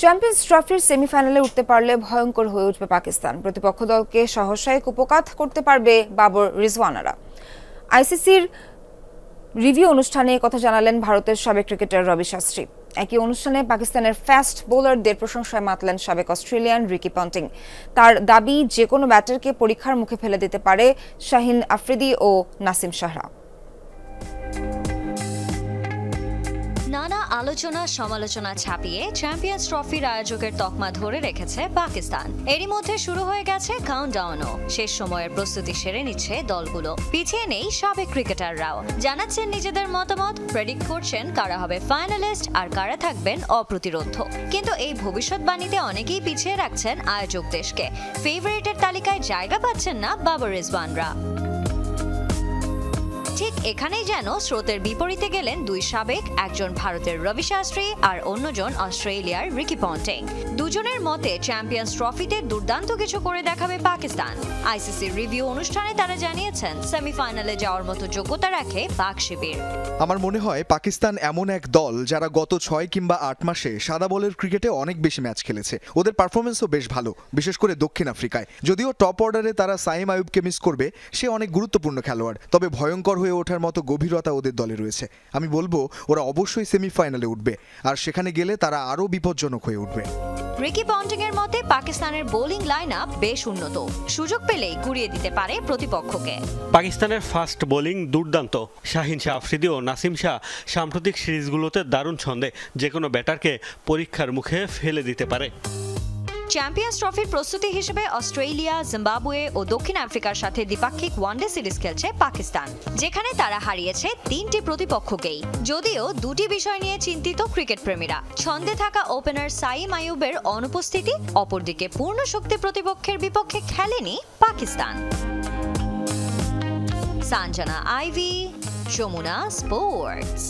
Champions ট্রফির সেমিফাইনালে উঠতে পারলে ভয়ঙ্কর হয়ে উঠবে পাকিস্তান। প্রতিপক্ষ দলকে সহসায় কুপকাত করতে পারবে বাবর রিজওয়ানারা। আইসিসির রিভিউ অনুষ্ঠানে কথা জানালেন ভারতের সাবেক ক্রিকেটার রবি শাস্ত্রী। একই অনুষ্ঠানে পাকিস্তানের ফাস্ট বোলারদের প্রশংসায় মাতলেন সাবেক অস্ট্রেলিয়ান রিকি পন্টিং। তার দাবি, যে কোনো ব্যাটারকে পরীক্ষার মুখে ফেলে দিতে পারে শাহিন আফ্রিদি ও নাসিম শাহরা নানা আলোচনা সমালোচনা ছাপিয়ে চ্যাম্পিয়ন্স ট্রফির আয়োজকের তকমা ধরে রেখেছে পাকিস্তান। এরই মধ্যে শুরু হয়ে গেছে কাউন্টডাউনও শেষ সময়ের প্রস্তুতি সেরে নিচ্ছে দলগুলো। পিছিয়ে নেই সাবেক ক্রিকেটাররাও। জানাচ্ছেন নিজেদের মতামত প্রেডিক্ট করছেন কারা হবে ফাইনালিস্ট আর কারা থাকবেন অপ্রতিরোধ কিন্তু এই ভবিষ্যৎবাণীতে অনেকেই পিছিয়ে রাখছেন আয়োজক দেশকে। ফেভারিটের তালিকায় জায়গা পাচ্ছেন না বাবর রিজওয়ানরা। এখানেই যেন স্রোতের বিপরীতে গেলেন দুই সাবেক, একজন ভারতের রবি শাস্ত্রী আর অন্যজন অস্ট্রেলিয়ার রিকি পন্টিং। দুজনের মতে চ্যাম্পিয়ন্স ট্রফিতে দুর্দান্ত কিছু করে দেখাবে পাকিস্তান। আইসিসির রিভিউ অনুষ্ঠানে তারা জানিয়েছেন, সেমিফাইনালে যাওয়ার মতো যোগ্যতা রাখে পাক শিবির। আমার মনে হয় পাকিস্তান এমন এক দল যারা গত ছয় কিংবা আট মাসে সাদা বলের ক্রিকেটে অনেক বেশি ম্যাচ খেলেছে। ওদের পারফরমেন্সও বেশ ভালো, বিশেষ করে দক্ষিণ আফ্রিকায়। যদিও টপ অর্ডারে তারা সাইম আয়ুবকে মিস করবে, সে অনেক গুরুত্বপূর্ণ খেলোয়াড়, তবে ভয়ঙ্কর হয়ে ওঠার মতো গভীরতা ওদের দলে রয়েছে। আমি বলব ওরা অবশ্যই সেমিফাইনালে উঠবে। আর সেখানে গেলে তারা আরও বিপজ্জনক হয়ে উঠবে। রিকি পন্টিং এর মতে পাকিস্তানের বোলিং লাইন আপ বেশ উন্নত। সুযোগ পেলেই গুড়িয়ে দিতে পারে প্রতিপক্ষকে। পাকিস্তানের ফাস্ট বোলিং দুর্দান্ত। শাহিন শাহ আফ্রিদি ও নাসিম শাহ সাম্প্রতিক সিরিজগুলোতে দারুণ ছন্দে যে কোনো ব্যাটারকে পরীক্ষার মুখে ফেলে দিতে পারে। চ্যাম্পিয়ন্স ট্রফির প্রস্তুতি হিসেবে অস্ট্রেলিয়া, জিম্বাবুয়ে ও দক্ষিণ আফ্রিকার সাথে দ্বিপাক্ষিক ওয়ানডে সিরিজ খেলছে পাকিস্তান, যেখানে তারা হারিয়েছে তিনটি প্রতিপক্ষকেই। যদিও দুটি বিষয় নিয়ে চিন্তিত ক্রিকেট প্রেমীরা। ছন্দে থাকা ওপেনার সাইম আয়ুবের অনুপস্থিতি অপরদিকে পূর্ণ শক্তি প্রতিপক্ষের বিপক্ষে খেলেনি পাকিস্তান। সানজানা আইভি, যমুনা স্পোর্টস।